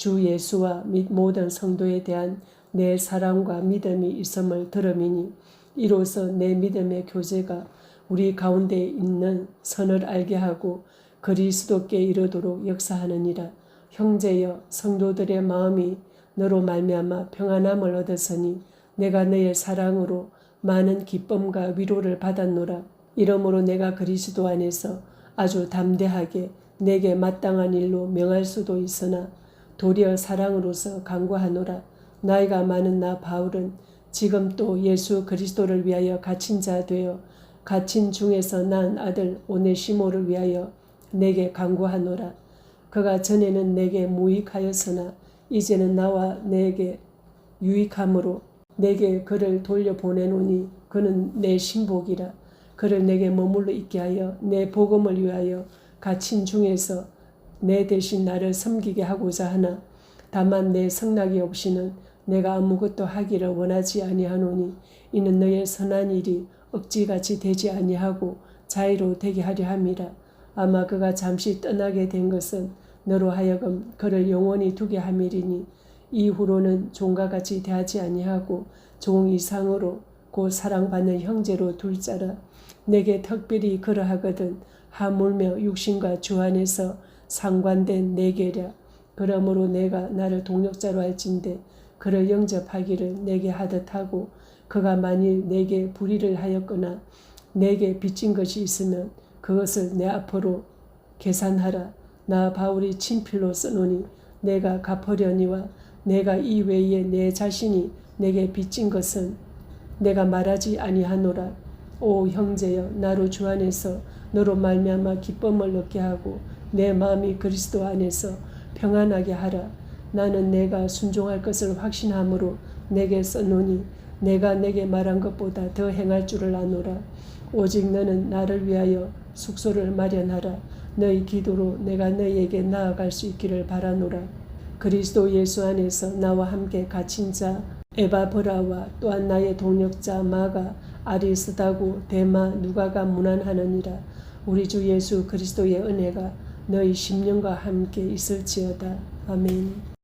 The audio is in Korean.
주 예수와 및 모든 성도에 대한 내 사랑과 믿음이 있음을 들음이니 이로써 내 믿음의 교제가 우리 가운데 있는 선을 알게 하고 그리스도께 이르도록 역사하느니라. 형제여 성도들의 마음이 너로 말미암아 평안함을 얻었으니 내가 너의 사랑으로 많은 기쁨과 위로를 받았노라. 이러므로 내가 그리스도 안에서 아주 담대하게 내게 마땅한 일로 명할 수도 있으나 도리어 사랑으로서 강구하노라. 나이가 많은 나 바울은 지금 또 예수 그리스도를 위하여 갇힌 자 되어 갇힌 중에서 난 아들 오네시모를 위하여 내게 강구하노라. 그가 전에는 내게 무익하였으나 이제는 나와 내게 유익함으로 내게 그를 돌려보내노니 그는 내 신복이라. 그를 내게 머물러 있게 하여 내 복음을 위하여 갇힌 중에서 내 대신 나를 섬기게 하고자 하나 다만 내 성낙이 없이는 내가 아무것도 하기를 원하지 아니하노니 이는 너의 선한 일이 억지같이 되지 아니하고 자유로 되게 하려 함이라. 아마 그가 잠시 떠나게 된 것은 너로 하여금 그를 영원히 두게 함이리니 이후로는 종과 같이 대하지 아니하고 종 이상으로 곧 사랑받는 형제로 둘 자라. 내게 특별히 그러하거든 하물며 육신과 주 안에서 상관된 내게랴 그러므로 내가 나를 동력자로 할진대 그를 영접하기를 내게 하듯 하고 그가 만일 내게 불의를 하였거나 내게 빚진 것이 있으면 그것을 내 앞으로 계산하라. 나 바울이 친필로 쓰노니 내가 갚으려니와 내가 이 외에 내 자신이 내게 빚진 것은 내가 말하지 아니하노라. 오 형제여 나로 주 안에서 너로 말미암아 기쁨을 얻게 하고 내 마음이 그리스도 안에서 평안하게 하라. 나는 내가 순종할 것을 확신함으로 내게 써노니 내가 내게 말한 것보다 더 행할 줄을 아노라. 오직 너는 나를 위하여 숙소를 마련하라. 너희 기도로 내가 너희에게 나아갈 수 있기를 바라노라. 그리스도 예수 안에서 나와 함께 갇힌 자 에바브라와 또한 나의 동력자 마가 아리스다고 데마 누가가 문안하느니라. 우리 주 예수 그리스도의 은혜가 너희 심령과 함께 있을지어다. 아멘.